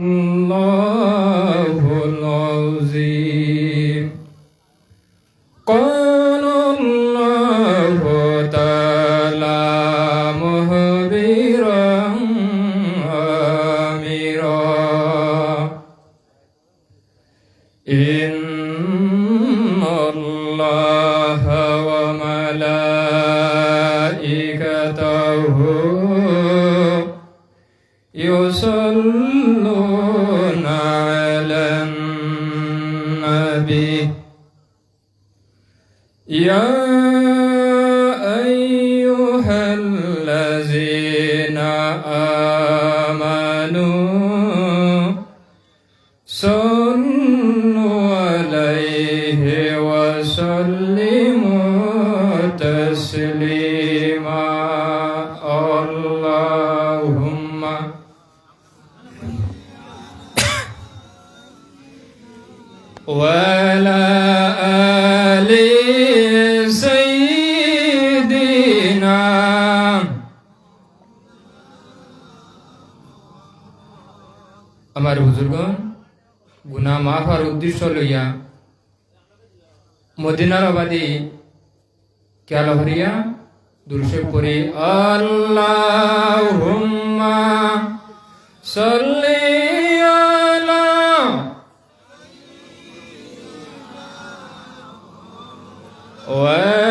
الله العظيم الذين آمنوا উদ্দেশ্য লইয়া মদিনার আবাদী খেয়াল হরিয়া দুলসে পড়ি আল্লাহুম্মা সাল্লি আলা ওয়া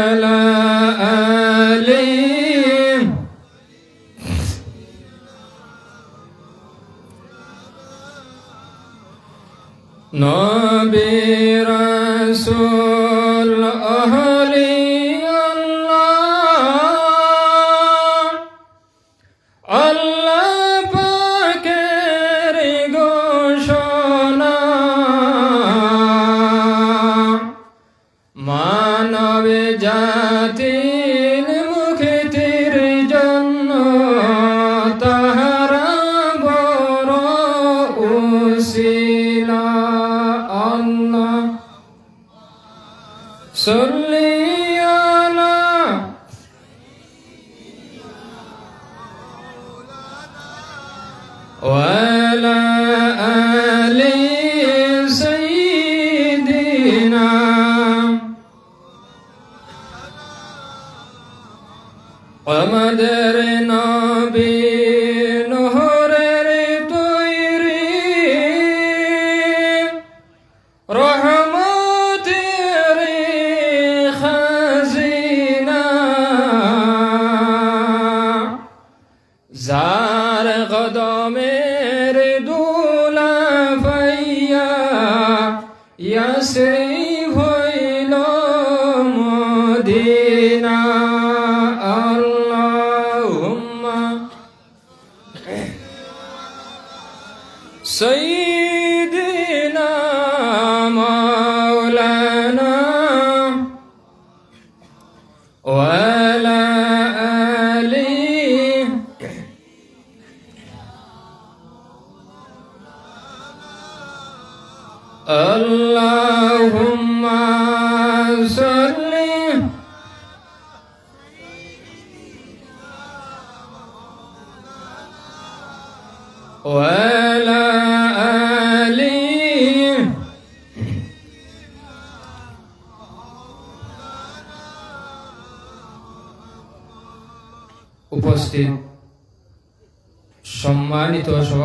আমাদের নবী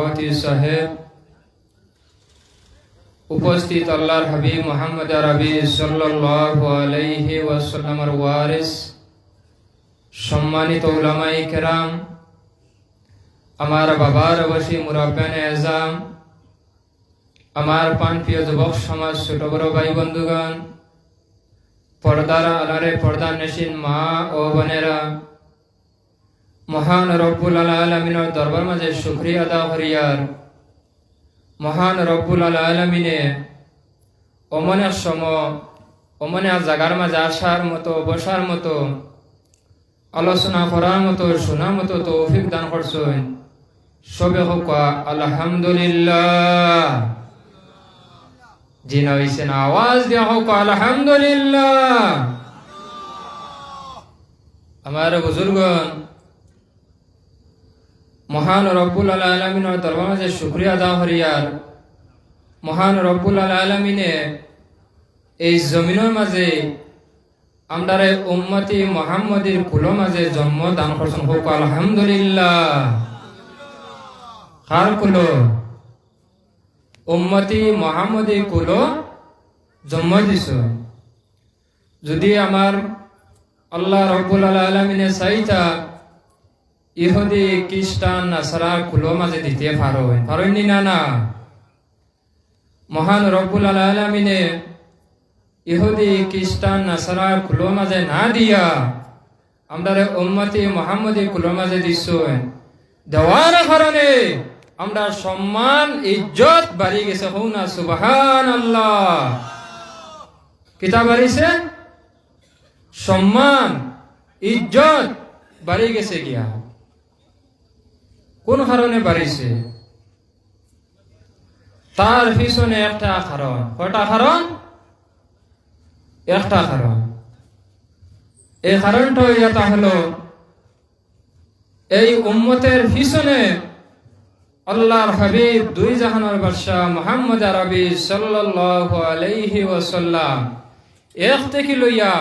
সভাপতি সাহেব। উপস্থিত আল্লাহর হাবিব মোহাম্মদ আরবি সাল্লাল্লাহু ওয়ারিস, সম্মানিত উলামায়ে কেরাম, আমার বাবার অবশ্যই মুরাব্বান এজাম আমার পান প্রিয় যুবক সমাজ ছোট বড় ভাই বন্ধুগণ, পর্দার আলারে পর্দা নেশিন মা ও বোনেরা মহান রব্বুল আলমিনের দরবার মাঝে শুক্রিয়া আদা করিয়ার মহান রব্বুল আলমিনে অমনের সম, অমনে জাগার মাঝে আসার মতো, বসার মতো, আলোচনা করার মতো, শোনার মতো তৌফিক দান করছেন। সবে হোক আলহামদুলিল্লাহ। জিনা হইছেন আওয়াজ দেওয়া হোক আলহামদুলিল্লাহ। আমার বুজুর্গন মহান রব্বুল আল আলমিনের দরবার শুক্রিয়া আদা হরিয়ার মহান রব্বুল আল আলমিনে এই জমিনের মাঝে আমরারে উম্মতি মোহাম্মদীর কুলো মাঝে জন্ম দান করছেন। হোক, আলহামদুলিল্লাহ। কার কুলো? উম্মতি মোহাম্মদী কুলো জন্ম দিছ। যদি আমার আল্লাহ রব্বুল আলমিনে চাইতা ইহুদি, খ্রিস্টান, নাসারা, কুলো মাঝে দিতে পারো পারেননি না না মহান রব্বুল আলমিনে ইহুদি, খ্রিস্টান, নাসারা, কুলো মাঝে না দিয়া আমরা উম্মতি মোহাম্মদী কুলো মাঝে দিছ দেওয়ার কারণে আমরা সম্মান, ইজ্জত বাড়ি গেছে হৌ না সুবাহান আল্লাহ কিতাব বাড়িছে? সম্মান, ইজ্জত বাড়ি গেছে গিয়া। কোন কারণে বাড়িছে? তার পিছনে একটা কারণ। কয়টা কারণ? একটা কারণ। এই কারণটা এটা হলো, এই উম্মতের পিছনে আল্লাহর হাবিব দুই জাহানের বাদশাহ মোহাম্মদ আরবি সাল্লাল্লাহু আলাইহি ওয়াসাল্লাম এক থেকে লইয়া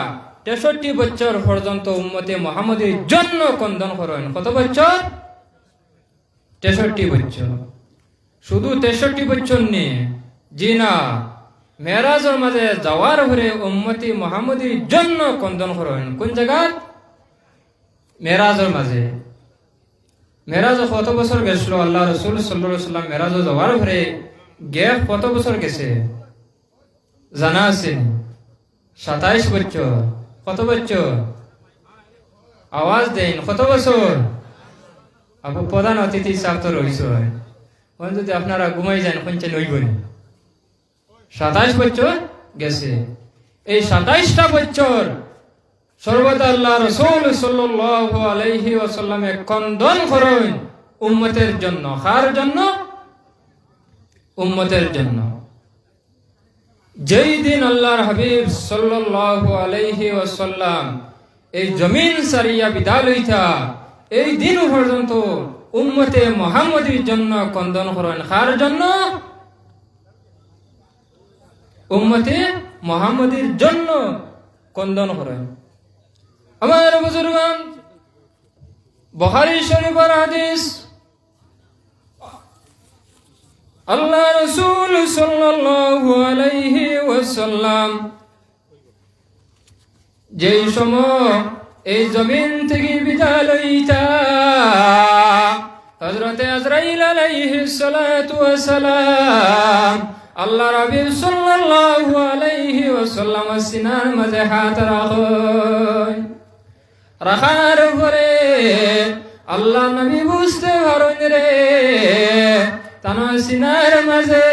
তেষট্টি বছর পর্যন্ত উম্মতে মোহাম্মদের জন্য কন্দন করেন। কত বছর? তেষট্টি বছর শুধু তেষট্টি বছর নিয়ে জি না মেরাজের মাঝে যাওয়ার ঘরে উম্মতি মোহাম্মদীর জন্য কন্দন করেন। কোন জায়গাত? মেরাজের মাঝে। মেরাজ কত বছর গেছিল? আল্লাহ রসুল সাল্লাহ সাল্লাম মেরাজ যাওয়ার ঘরে গ্যাপ কত বছর গেছে? জানা আছে সাতাইশ বছর কত বছর আওয়াজ দেন, কত বছর? আপু প্রধান অতিথি হিসাব তো রয়েছে ওখানে যদি আপনারা ঘুমাই যান কোনটা নইবেন সাতাইশ বছর গেছে। এই সাতাইশটা বছর রসুল করেন উম্মতের জন্য, কার জন্য? উম্মতের জন্য। যেই দিন আল্লাহর হাবিব সাল্লাল্লাহু আলাইহি ওয়াসাল্লাম এই জমিন সারিয়া বিদায় লইতা এই দিন পর্যন্ত উম্মতে মোহাম্মদীর জন্য কন্দন করেন কার জন্য উম্মতে মোহাম্মদীর জন্য কন্দন করেন আমার বুজুর্গান বহারি শরীফের হাদিস, আল্লাহ রসুল সাল্লাল্লাহু আলাইহি ওয়াসাল্লাম যেই সময় এই জমিন থেকে বিদায় লইতা। ওয়াসালাম আল্লাহ রাবি সাল্লাল্লাহু সিনার মাঝে হাত রাখেন। রাখার পরে আল্লাহ নবী বুঝতে পারেন রে, তান সিনার মাঝে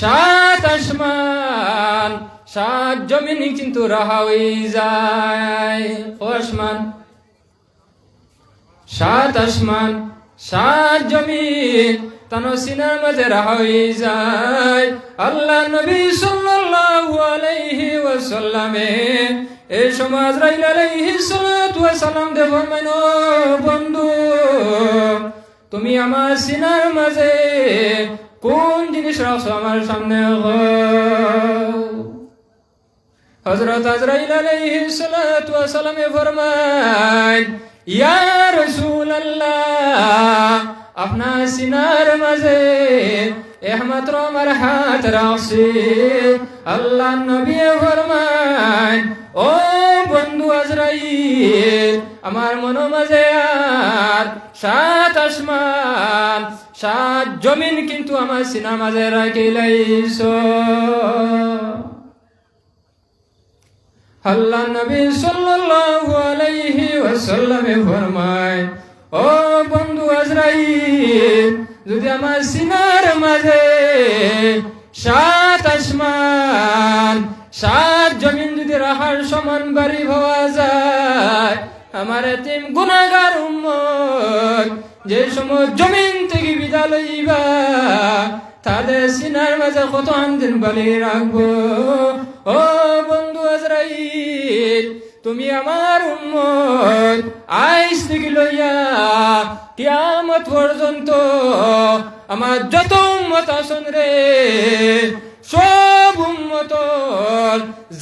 সাত আসমান সাত জমিন কিন্তু রাহা হয়ে যায়। আসমান সাত আসমান, সাত জমিন তানো সিনার মাঝে রাহা হয়ে যায়। আল্লাহ নবী সাল্লাল্লাহু আলাইহি ওয়াসাল্লামে এই সমাজ রাইল আলাইহি সালাতু ওয়াসালাম দেব মানো বন্ধু, তুমি আমার সিনার মাঝে কোন জিনিস রাখছো আমার সামনে? হজরত আজরাইল আলাইহি সালাতু ওয়াসালামে ফরমায়, ইয়া রাসূলুল্লাহ, আপনার সিনার মাঝে একমাত্র আমার হাত রাখছি। আল্লাহ নবী ফরমান ও বন্ধু আজরাইল, আমার মন মাঝে আর সাত আসমান, সাত জমিন কিন্তু আমার সিনা মাঝে রাখিলাইছ। আল্লাহ নবী সাল্লাল্লাহু আলাইহি ওয়াসাল্লামে ফরমায়, ও বন্ধু আজরাইল, যদি আমার সিনার মাঝে সাত আসমান, সাত জমিন যদি রাহার সমান বাড়ি ভাবা যায়, আমার এতিম গুনাগার উম্মত যে সময় জমিন থেকে বিদা লইবা তাদের সিনার মাঝে কত আনদিন বালি রাখব। ও বন্ধু আজরাইল, তুমি আমার উম্মত। আইস থেকে লইয়া কিয়ামত পর্যন্ত আমার যত উম্মত আসন রে, সব উম্মত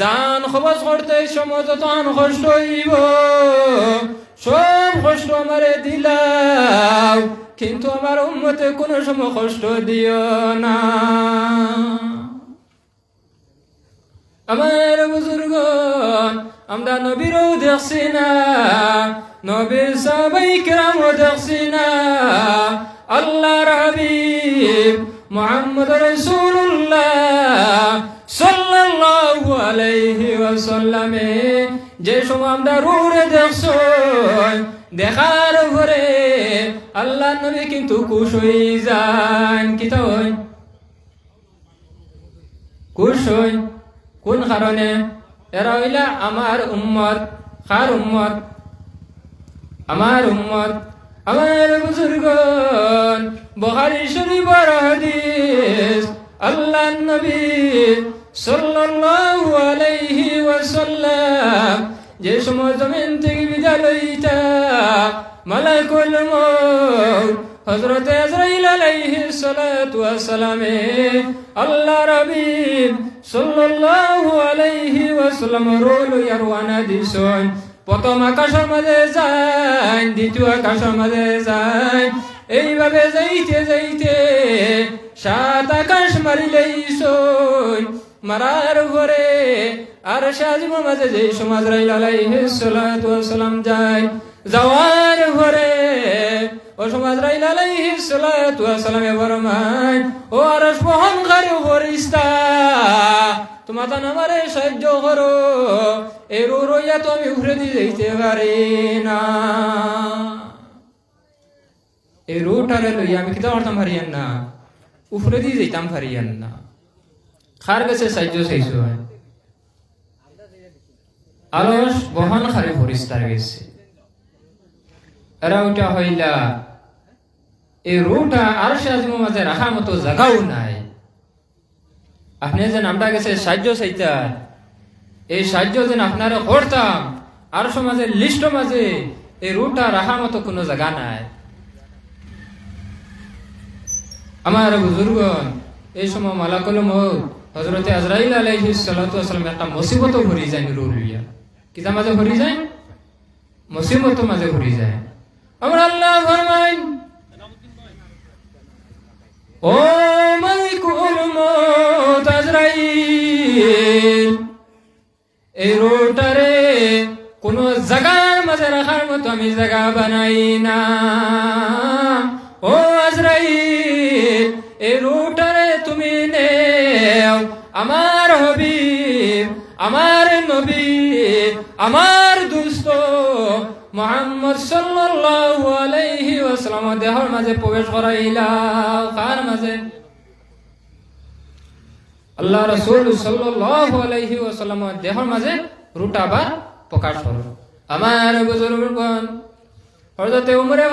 জান খবর করতে সময় যত আন হইব। সব কষ্ট আমারে দিলাও। কিন্তু আমার উম্মতে কোনো সময় কষ্ট দিও না। আমার বুজুর্গ আমরা নবীরও দেখছি না, নবীর সবাই কেরামও দেখছি না। আল্লাহর হাবিব মোহাম্মদ রসুল্লাহ সাল্লাল্লাহু আলাইহি ওয়াসাল্লামে যে সময় আমরা রুরে দেখছ দেখার পরে আল্লাহ নবী কিন্তু খুশ হয়ে যান। কি খুশ কোন কারণে? এরা হইলা আমার উম্মত, কার উম্মত? আমার উম্মত। আমার বুজুর্গন বহারি হাদিস আল্লাহ নবী সাল্লাল্লাহু আলাইহি ওয়াসাল্লাম, যে সময় জমিন থেকে বিদায় লইতা মালাকুল মউত, হযরত আজরাইল আলাইহিস সালাতু ওয়াস সালামে আল্লাহ রাবিব সাল্লাল্লাহু আলাইহি ওয়াসাল্লাম রোল ইয়ারওয়ানা দিছন। প্রথম আকাশের মাঝে যায় দ্বিতীয় আকাশের মাঝে যায় এইভাবে যাইতে যাইতে সাত আকাশ মারিলেই সই মারার পরে আর সাজিম মাঝে যে সমাজ রাইল আলাইহিস সালাতু ওয়াস সালাম যায়। যাওয়ার পরে ও সমাজ রাইল আলাইহিস সালাতু ওয়াস সালামে ফরমায় ও আরশ বহনকারী ফরিস্তা তোমার তো আমারে সাহায্য করো। এর রইয়া তো আমি উঠে দিয়ে যাইতে পারি না। এই রুটারে লইয়া আমি কিতা করতাম পারিয়ান না। উফরে দিয়ে যাইতাম পারিয়ান না। সাহায্য চাইছো। আলস বহন খারে গেছে। এরা ওটা হইলা, এই রুটা আর মাঝে রাখার মতো নাই। আপনি যেন আমরা গেছে সাহায্য চাইতার এই সাহায্য যেন আপনারা করতাম আর সমাজের লিস্ট মাঝে এই রুটা রাখার মতো কোনো জায়গা নাই। আমার বুজুর্গ এই সময় মালাকুল মৌত হজরতে আজরাইল সাল্লাতু ওয়াসাল্লাম একটা মুসিবত ভরি যায় লিয়া কিতা মাঝে ভরি যায়? মুসিবত মাঝে ভরি যায়। আমার আল্লাহ ফরমাইন, ও মালিকুল আজরাইল, এই রোটারে কোন জায়গার মাঝে রাখার মতো আমি জায়গা বানাই না। ও আজরাইল, এই নেও আমার হবিব, আমার নবী, আমার দুস্থ মোহাম্মদ ওয়াসাল্লাম দেহর মাঝে প্রবেশ করাইলা, কার মাঝে? আল্লাহ রসুল সাল্লাল্লাহু দেহর মাঝে রুটাবা প্রকাশ হল আমার উমরে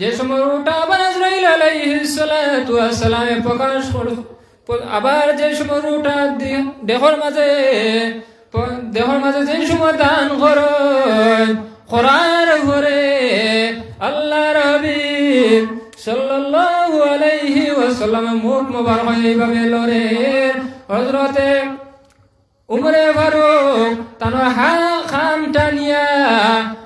যে সময় রুটাবা আজরাইল আলাইহিস সালাতু ওয়াস সালামে প্রকাশ হল আবার যে সময় রুটা দেহর মাঝে দেহর মাঝে যে সময় দান করেন করার ঘরে আল্লাহ রবিব সাল্লাল্লাহু আলাইহি ওয়াসাল্লাম মুখ মোবারক এইভাবে লরে হযরতে উমরে ফারুক তার হা খাম টানিয়া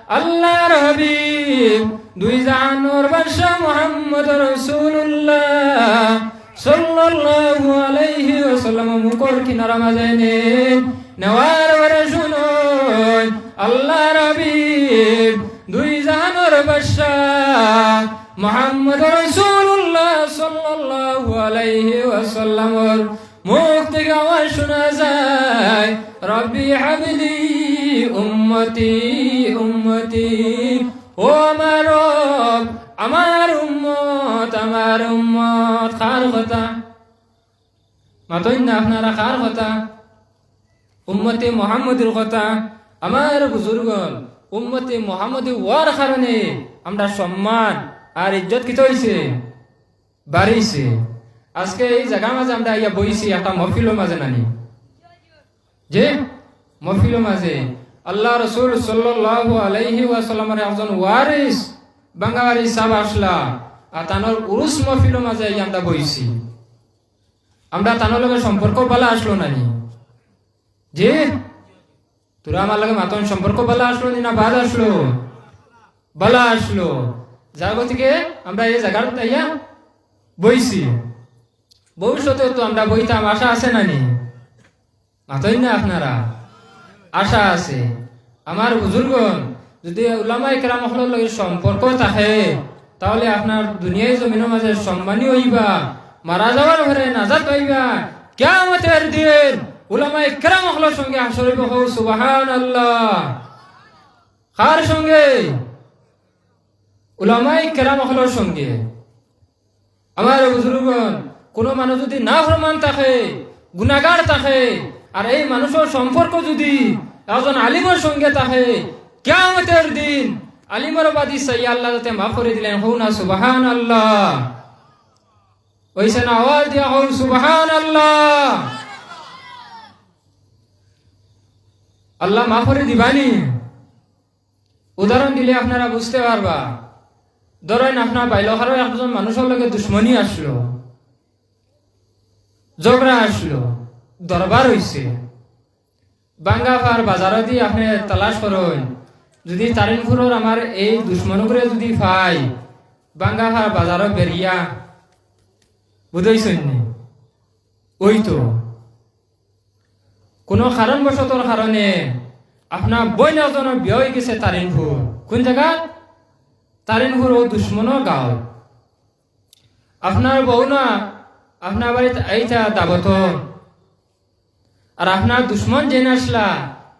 আল্লাহর হাবিব দুই জানোর বাদশা মুহাম্মদ রাসূলুল্লাহ সাল্লাল্লাহু আলাইহি ওয়াসাল্লাম মুকর কিনারা মাঝে নেন নেওয়ার পরে শুনুন, আল্লাহর হাবিব দুই জানোর বাদশা মোহাম্মদ রসুল্লাহ সাল্লাল্লাহু আলাইহি ওয়াসাল্লামর মুখ থেকে আওয়াজ শোনা যায়, রব্বি হাবলি উম্মতি উম্মতি, ও আমার আমার উম্মত আমার উম্মত, কার কথা? মাতই না আপনারা কার কথা? উম্মতে মোহাম্মদের কথা? আমার বুজুর্গ উম্মতে মোহাম্মদ ওয়ার কারণে আমরা সম্মান আর ইজ্জত কিত হয়েছে বাড়িছে। আজকে এই জায়গা মাঝে আমরা ইয়া বইছি একটা মফিলের মাঝে নানি। যে মফিল মাঝে আল্লাহ রসুল সাল্লাল্লাহু আলাইহি ওয়াসাল্লামের একজন ওয়ারিস বাঙ্গাবাড়ি সাব আসলা, আর তানোর উরুস মফিল মাঝে আমরা বইছি। আমরা তানোর লগে সম্পর্ক বলা আসলো নানি যে, তোরা আমার লগে মাতন সম্পর্ক বলা আসলো নি বাদ আসলো? বলা আসলো। যার থেকে আমরা এই জায়গার তাইয়া বইছি। ভবিষ্যতে তো আমরা বইতাম, আশা আছে নানি মাতই না আপনারা? আশা আছে। আমার বুজুর্গন যদি উলামাই কেরাম হলের লগে সম্পর্ক থাকে, তাহলে আপনার দুনিয়ায় জমিনের মাঝে সম্মানী হইবা, মারা যাওয়ার ঘরে নাজাত পাইবা কেমতের দিন উলামাই কেরাম হলের সঙ্গে আসর হৌ সুবাহান আল্লাহ কার সঙ্গে? উলামাই কেরাম হলের সঙ্গে। আমার বুজুর্গন কোনো মানুষ যদি না প্রমাণ থাকে গুণাগার থাকে, আর এই মানুষের সম্পর্ক যদি একজন আলিমের সঙ্গে থাকে কেমতের দিন আলিমের বাদী সাই আল্লাহ যাতে মাফ করে দিলেন, হৌ না সুবাহান আল্লাহ ওইসে না, আওয়াজ দিয়া হৌ সুবাহান আল্লাহ আল্লাহ মাফ করে দিবানি। উদাহরণ দিলে আপনারা বুঝতে পারবা। ধরেন আপনার বাইলখারও একজন মানুষের লগে দুশ্মনী আসলো, ঝগড়া আসলো, দরবার হইছে। বাঙ্গাফার বাজারে দিয়ে আপনি তালাশ করেন। যদি তারিনপুরের আমার এই দুশ্মনগুলো যদি পাই বাঙ্গাফার বাজারও বেরিয়া বুঝাইছেন ওই তো কোনো কারণবশতর কারণে আপনার বই একজনের বিয়ে হয়ে গেছে তারিনপুর কোন জায়গা তারিনপুর ও দুশ্মনও গাঁও। আপনার বউ না আপনার বাড়িতে আইতা দাবত। আর আপনার দুশ্মন জেনে আসলা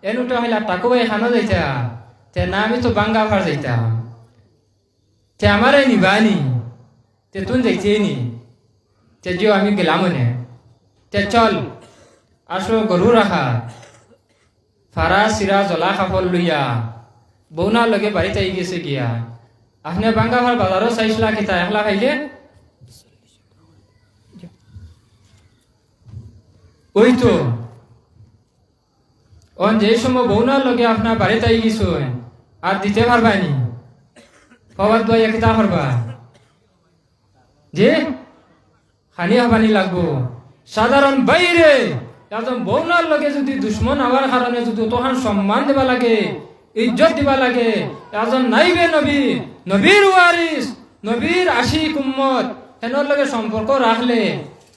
এনুটা হইলা টাকু ভাই খানো যাইতা তে না আমি তো বাঙ্গা ভার যাইতাম। তে আমারে নিবানি। তে তুন যাইতে নি। তে জিও আমি গেলাম নে। তে চল, আসো গরু রাখা ফারা সিরা জলা খাফল লইয়া। বৌনা লগে বাড়িতে আই গেছে গিয়া। আপনি বাঙ্গা ভার বাজারও চাইছিলা কিতা একলা খাইলে ওই তো অন যে সময় বৌনার লগে আপনার বাড়িতে আই গেছ আর দিতে পারবানি পাওয়ার দোয়া কিতা পারবা যে, হানি হবানি লাগবো। সাধারণ বাইরে একজন বৌনার লগে যদি দুশ্মন হওয়ার কারণে যদি তখন সম্মান দেবা লাগে, ইজ্জত দিবা লাগে একজন নাইবে নবী, নবীর ওয়ারিস, নবীর আশিক উম্মত হেনর লগে সম্পর্ক রাখলে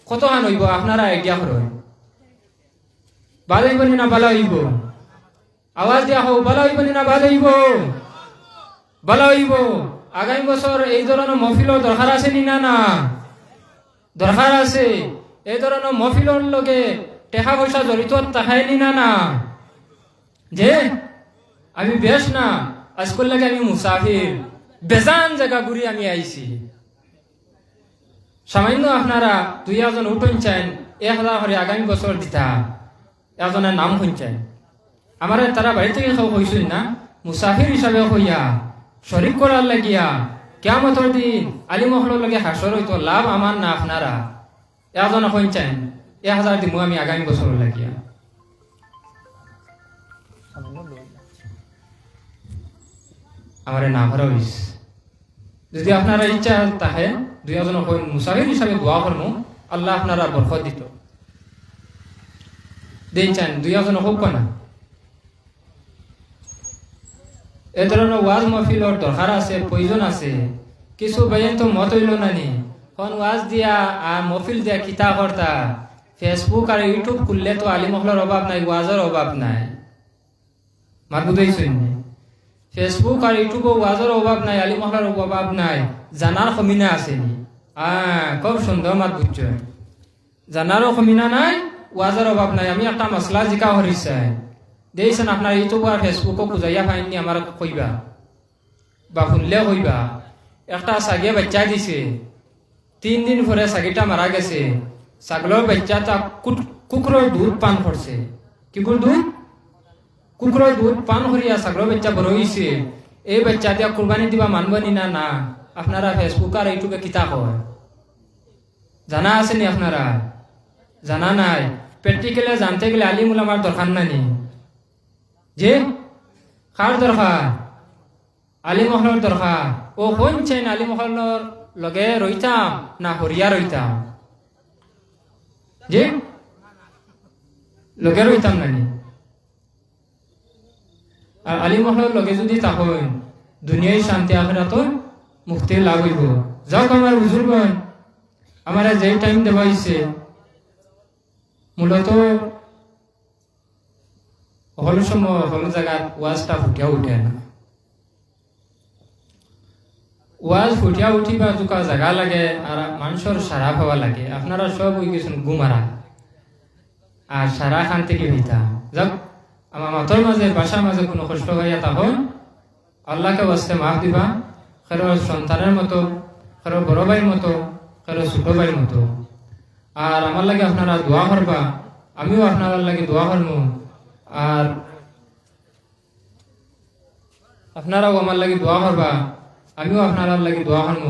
কতখান হইব? আপনারা আইডিয়া করেন ভালো হইব না ভালো আওয়াজ দিয়া হোক ভালো হইব না ভালো হইব আগামী বছর এই ধরনের মফিলর দরকার আছে নি না না? দরকার আছে। এই ধরনের মফিলর লগে টেকা পয়সা জড়িত তাহাই নি না না? যে, আমি বেশ না, আজকাল লাগে আমি মুসাফির। বেজান জায়গা ঘুরি আমি আইছি। সামান্য আপনারা দুই একজন উঠন চান এক হাজার করে আগামী বছর দিতা। একজনের নাম শুনছেন আমার তারা বাড়ি থেকে খাও হয়েছিল না? মুসাফির হিসাবে হইয়া শরিক করার লাগিয়া। কেমতর দিন আলী মহলের লগে হাসর হইতো লাভ আমার না আপনারা একজন শুনছেন এক হাজার দিমু আমি আগামী বছর লাগিয়া। আমার না হইস যদি আপনারা ইচ্ছা তাহে দুই একজন মুসাফির হিসাবে দোয়া করমু আল্লাহ আপনারা বরফত দিত। দিয়েছেন দুই একজন হোক না? এ ধরনের ওয়াজ মহফিলর দরকার আছে প্রয়োজন আছে। কিছু বাইন তো মত হইল নানি। কোন ওয়াজ দিয়া আর মহফিল দিয়া কিতা কর্তা ফেসবুক আর ইউটিউব খুললে তো আলী মহলের অভাব নাই ওয়াজের অভাব নাই। মার বুঝাইছেন ফেসবুক আর ইউটিউবে ওয়াজের অভাব নাই আলী মহলের অভাব নাই। জানার কমিনা আছে নি? খুব সুন্দর মাত বুঝছ জানারও কমিনা নাই ওয়াজের অভাব নাই, আমি একটা মশলা জিকা হরিছাই দিয়েছেন আপনার ইউটিউব আর ফেসবুকও বুঝাইয়া পাইনি আমার কইবা। বা শুনলে কইবা একটা সাগিয়া বাচ্চা দিছে। তিন দিন পরে সাগিটা মারা গেছে। ছাগলের বাচ্চাটা কুকুরের দুধ পান করছে কি করে দুধ? কুকুরের দুধ পান করিয়া ছাগলের বাচ্চা বড় এই বাচ্চা দিয়া কুরবানি দিবা মানবনি না না আপনারা ফেসবুক আর ইউটিউবে কিতা কয় জানা আছে নি আপনারা? জানা নাই। প্র্যাকটিক্যালে জানতে গেলে আলিমুল আমার দরকার নানি যে? কার দরকার আলী মহলের দরকার ও কোন চেন আলী মহলের লগে রইতাম না হরিয়া রইতাম যে? লগে রইতাম নানি আর আলী মহলের লগে যদি তাহন দুনিয়ায় শান্তি আখেরাত মুক্তি লাভ হইব। যাক আমার বুজুর্গন আমার যে টাইম দেওয়া হয়েছে মূলত হল সময় হল জায়গাত ওয়াজটা ফুটিয়া উঠে না। ওয়াজ ফুটিয়া উঠিবা জোকা জাগা লাগে আর মানুষের সারা পাওয়া লাগে। আপনারা সব হয়ে গেছেন গুমারা আর সারা খান থেকে হইতা? যাক আমার মাতর মাঝে বাসার মাঝে কোনো কষ্ট হইয়া তখন আল্লাহকে বাস্তে মাফ দিবা। কারও সন্তানের মতো কারও বড় ভাইয়ের মতো কারও ছোট ভাইয়ের মতো। আর আমার লাগে আপনারা দোয়া করবা, আমিও আপনার লাগে দোয়া করব আর আপনারাও আমার লাগে দোয়া করবা, আমিও আপনার লাগে দোয়া করব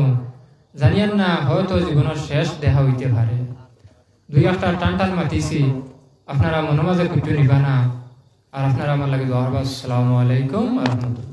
জানিয়েন না, হয়তো জীবনের শেষ দেখা হইতে পারে। দুই একটা টান টান মাতিছি, আপনারা মনে মাঝে কুটু নিবা না। আর আপনারা আমার লাগে দোয়া করবা। আসসালামু আলাইকুম রহমতুল্লাহ।